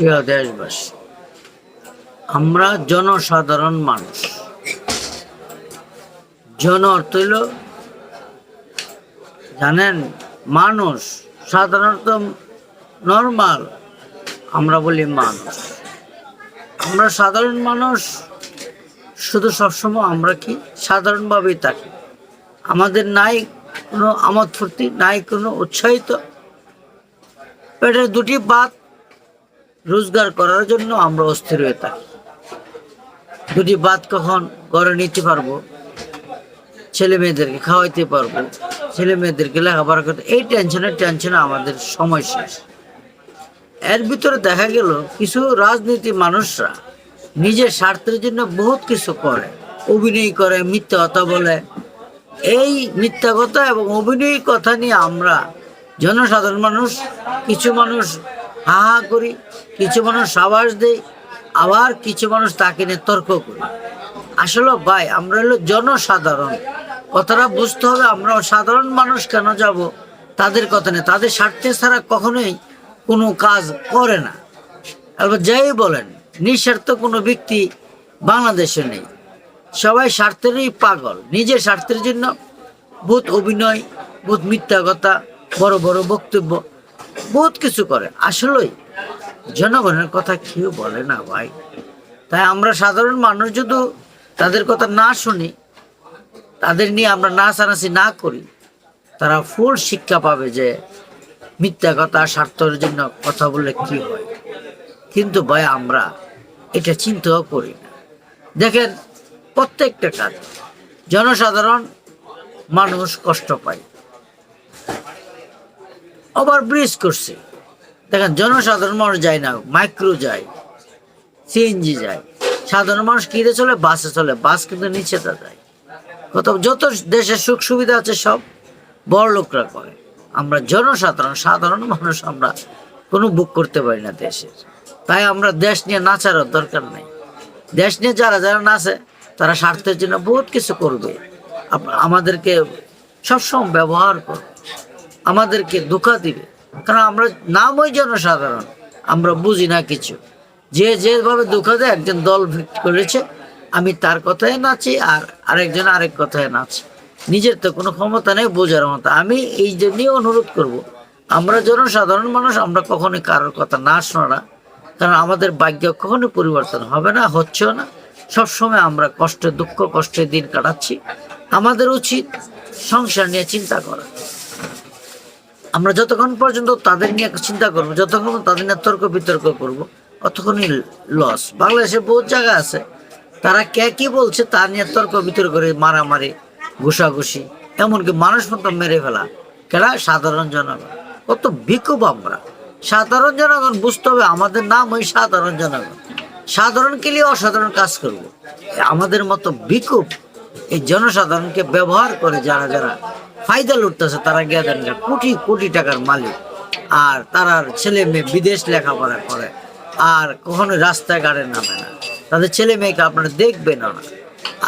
প্রিয় দেশবাসী, আমরা জনসাধারণ মানুষ। জন অর্থ হইল, জানেন, মানুষ সাধারণত নর্মাল, আমরা বলি মানুষ। আমরা সাধারণ মানুষ, শুধু সবসময় আমরা কি? সাধারণভাবেই থাকি। আমাদের নাই কোনো আমোদ ফুর্তি, নাই কোনো উৎসাহিত। পেটের দুটি বাত রোজগার করার জন্য আমরা অস্থির হয়ে থাকি। দুটি বাত কখন ঘরে নিতে পারব, ছেলে মেয়েদেরকে খাওয়াইতে পারব, ছেলে মেয়েদেরকে লেখাপড়া করতে, এই টেনশনের টেনশনে আমাদের সময় শেষ। এর ভিতরে দেখা গেল, কিছু রাজনীতি মানুষরা নিজের স্বার্থের জন্য বহুত কিছু করে। অভিনয় করে, মিথ্যা কথা বলে। এই মিথ্যা কথা এবং অভিনয় কথা নিয়ে আমরা জনসাধারণ মানুষ, কিছু মানুষ হা হা করি, কিছু মানুষ সাবাস দেই, আবার কিছু মানুষ তাকে নিয়ে তর্ক করি। আসলে ভাই, আমরা হলো জনসাধারণ। কথাটা বুঝতে হবে, আমরা সাধারণ মানুষ কেন যাব? তাদের কথা নেই। তাদের স্বার্থে ছাড়া কখনোই কোনো কাজ করে না। আবার যাই বলেন, নিঃস্বার্থ কোনো ব্যক্তি বাংলাদেশে নেই। সবাই স্বার্থেরই পাগল। নিজের স্বার্থের জন্য বহুত অভিনয় বহুত মিথ্যা কথা, বড় বড় বক্তব্য বহুত কিছু করে। আসলেই, জনগণের কথা কেউ বলে না ভাই। তাই আমরা সাধারণ মানুষ যদি তাদের কথা না শুনি, তাদের নিয়ে আমরা নাচানাচি না করি, তারা ফুল শিক্ষা পাবে যে মিথ্যা কথা, স্বার্থের জন্য কথা বললে কি হয়। কিন্তু ভাই, আমরা এটা চিন্তাও করি না। দেখেন, প্রত্যেকটা কাজ জনসাধারণ মানুষ কষ্ট পায়। ওভার ব্রিজ করছে। দেখেন, জনসাধারণ মানুষ যায় না, মাইক্রো যায় সিএনজি যায়। সাধারণ মানুষ কিনে চলে? বাসে চলে, বাস কিন্তু নিচে তা যায়। কত, যত দেশের সুখ সুবিধা আছে সব বড় লোকরা করে। আমরা জনসাধারণ, সাধারণ মানুষ আমরা কোনো বুক করতে পারি না দেশের। তাই আমরা দেশ নিয়ে নাচারও দরকার নেই। দেশ নিয়ে যারা যারা নাচে, তারা স্বার্থের জন্য বহুত কিছু করবে। আমাদেরকে সবসময় ব্যবহার করবে। আমাদেরকে ধোকা দিবে। কারণ আমরা নামই জনসাধারণ, আমরা বুঝি না কিছু। যে যেভাবে ধোকা দেয়, একজন দল করেছে, আমি তার কথায় নাচি আর আরেকজন আরেক কথায় নাচি। নিজের তো কোনো ক্ষমতা নেই বোঝার মতো। আমি এই জন্যই অনুরোধ করব, আমরা জনসাধারণ মানুষ, আমরা কখনোই কারোর কথা না শোনা কারণ আমাদের ভাগ্য কখনোই পরিবর্তন হবে না, হচ্ছেও না। সবসময় আমরা কষ্টে, দুঃখ কষ্টে দিন কাটাচ্ছি। আমাদের উচিত সংসার নিয়ে চিন্তা করা। আমরা যতক্ষণ পর্যন্ত তাদের নিয়ে চিন্তা করব, যতক্ষণ তাদের নিয়ে তর্ক বিতর্ক করব, অতক্ষণই লস বাংলাদেশে বহু জায়গা আছে, তারা কে কি বলছে তা নিয়ে তর্ক বিতর্ক করে মারামারি, ঘুষাঘুষি, এমনকি মানুষ মতো মেরে ফেলা। কেডা? সাধারণ জনগণ। কত বিকুব আমরা। সাধারণ জনগণ, বুঝতে হবে আমাদের নাম ওই সাধারণ জনগণ। সাধারণ লিয়ে অসাধারণ কাজ করব? আমাদের মতো বিকুব এই জনসাধারণকে ব্যবহার করে যারা যারা ফায়দা লুটতেছে, তারা গিয়ে কোটি কোটি টাকার মালিক। আর তারার ছেলে মেয়ে বিদেশ লেখাপড়া করে, আর কখনো রাস্তায় গাড়ে নামে না। তাদের ছেলে মেয়েকে আপনারা দেখবেন না।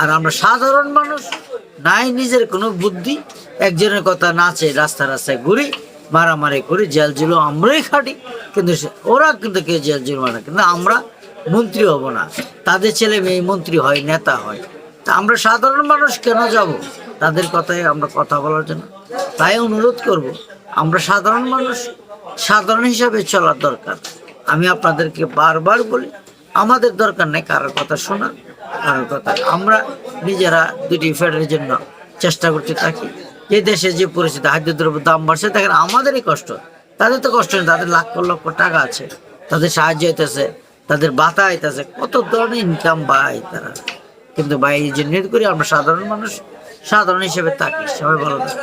আর আমরা সাধারণ মানুষ, নাই নিজের কোনো বুদ্ধি, একজনের কথা নাচে রাস্তা রাস্তায় ঘুরি, মারামারি করি, জেল জুলো আমরাই খাটি, কিন্তু ওরা কিন্তু কেউ জেল জুল মানে কিন্তু আমরা মন্ত্রী হব না। তাদের ছেলে মেয়ে মন্ত্রী হয়, নেতা হয়। তা আমরা সাধারণ মানুষ কেন যাব? তাদের কথায় আমরা কথা বলার জন্য। তাই অনুরোধ করব, আমরা সাধারণ মানুষ, সাধারণ হিসাবে চলার দরকার। আমি আপনাদেরকে বারবার বলি, আমাদের দরকার নেই কারোর কথা শোনা, কারোর কথা আমরা নিজেরা দুটি ফেডের জন্য চেষ্টা করতে থাকি। যে দেশে যে পরিস্থিতি খাদ্য দ্রব্য দাম বাড়ছে, দেখেন আমাদেরই কষ্ট। তাদের তো কষ্ট নেই, তাদের লাখ লক্ষ টাকা আছে, তাদের সাহায্য হইতেছে তাদের বাতা হইতেছে কত ধরনের ইনকাম পায় তারা। কিন্তু ভাই, এই জন্য করি আমরা সাধারণ মানুষ সাধারণ হিসেবে থাকি সবাই ভালো